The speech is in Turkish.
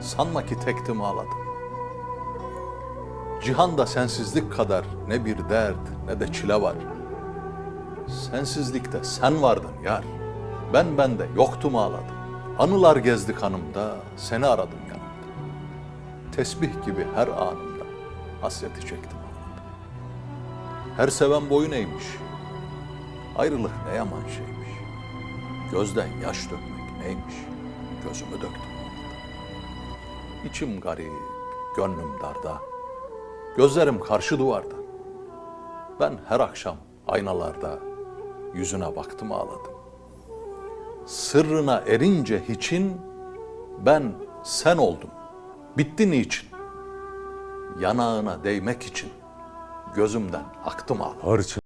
Sanma ki tektim ağladım. Cihanda sensizlik kadar ne bir dert ne de çile var. Sensizlikte sen vardın yar. Ben bende yoktum ağladım. Anılar gezdi kanımda, seni aradım yanımda. Tesbih gibi her anımda hasreti çektim ağladım. Her seven boyun eğmiş. Ayrılık ne yaman şeymiş. Gözden yaş dökmek neymiş? Gözümü döktüm. İçim garip, gönlüm darda. Gözlerim karşı duvarda. Ben her akşam aynalarda yüzüne baktım ağladım. Sırrına erince hiçin ben sen oldum. Bitti niçin? Yanağına değmek için gözümden aktım ağladım. Harç